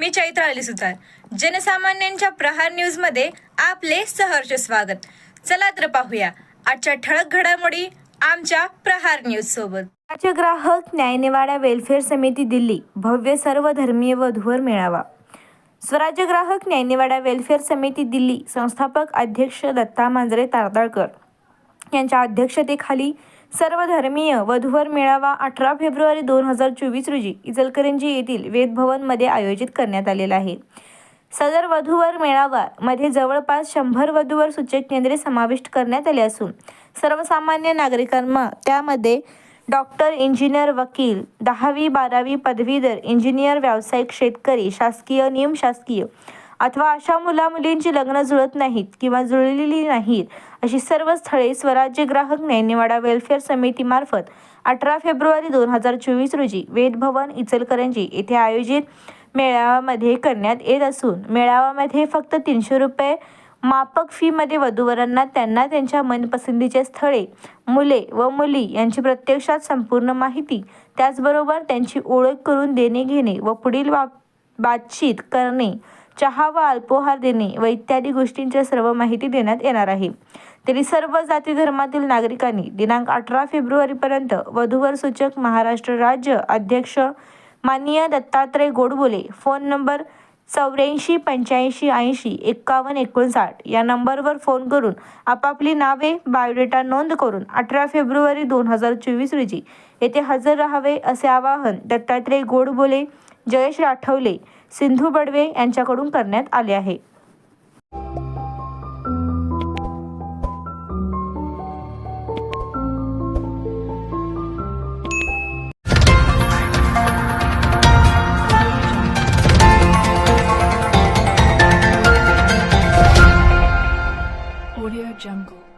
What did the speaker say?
मी चैत्र अली सुतार. जनसामान्यांच्या प्रहार न्यूजमध्ये आपले सहर्ष स्वागत. चला तर पाहूया. आजच्या ठळक घडामोडी आमच्या प्रहार न्यूज सोबत. राज्य ग्राहक न्यायनिवाडा वेलफेअर समिती दिल्ली. भव्य सर्व धर्मीय वधूवर मेळावा. स्वराज्य ग्राहक न्यायनिवाडा वेलफेअर समिती दिल्ली. संस्थापक अध्यक्ष दत्ता मांजरे तारदाळकर यांच्या अध्यक्षतेखाली सर्वधर्मीय वधूवर मेळावा अठरा फेब्रुवारी दोन हजार चोवीस रोजी इचलकरंजी येथील वेदभवनमध्ये आयोजित करण्यात आलेला आहे. सदर वधूवर मेळावा मध्ये जवळपास शंभर वधूवर सूचक केंद्रे समाविष्ट करण्यात आली असून सर्वसामान्य नागरिकांना त्यामध्ये डॉक्टर इंजिनियर वकील दहावी बारावी पदवीधर इंजिनियर व्यावसायिक शेतकरी शासकीय निमशासकीय अथवा अशा मुला मुलींची लग्न जुळत नाहीत किंवा जुळलेली नाहीत अशी सर्व स्थळे स्वराज्य ग्राहक न्यायनिवाडा वेलफेअर समितीमार्फत अठरा फेब्रुवारी दोन हजार चोवीस रोजी वेदभवन इचलकरंजी येथे आयोजित मेळाव्यामध्ये करण्यात येत असून मेळाव्यामध्ये फक्त तीनशे रुपये मापक फीमध्ये वधूवरांना त्यांना त्यांच्या मनपसंतीचे स्थळे मुले व मुली यांची प्रत्यक्षात संपूर्ण माहिती त्याचबरोबर त्यांची ओळख करून देणे घेणे व पुढील बा बातचीत करणे चहा व अल्पोहार देणे व इत्यादी गोष्टींच्या सर्व माहिती देण्यात येणार आहे. तरी सर्व जाती धर्मातील नागरिकांनी दिनांक अठरा फेब्रुवारीपर्यंत वधूवर सूचक महाराष्ट्र राज्य अध्यक्ष माननीय दत्तात्रय गोडबोले फोन नंबर चौऱ्याऐंशी पंच्याऐंशी ऐंशी एक्कावन्न एकोणसाठ या नंबरवर फोन करून आपापली नावे बायोडेटा नोंद करून अठरा फेब्रुवारी दोन हजार चोवीस रोजी येथे हजर राहावे असे आवाहन दत्तात्रय गोडबोले जयेश राठवले सिंधू बडवे यांच्याकडून करण्यात आले आहे. jungle.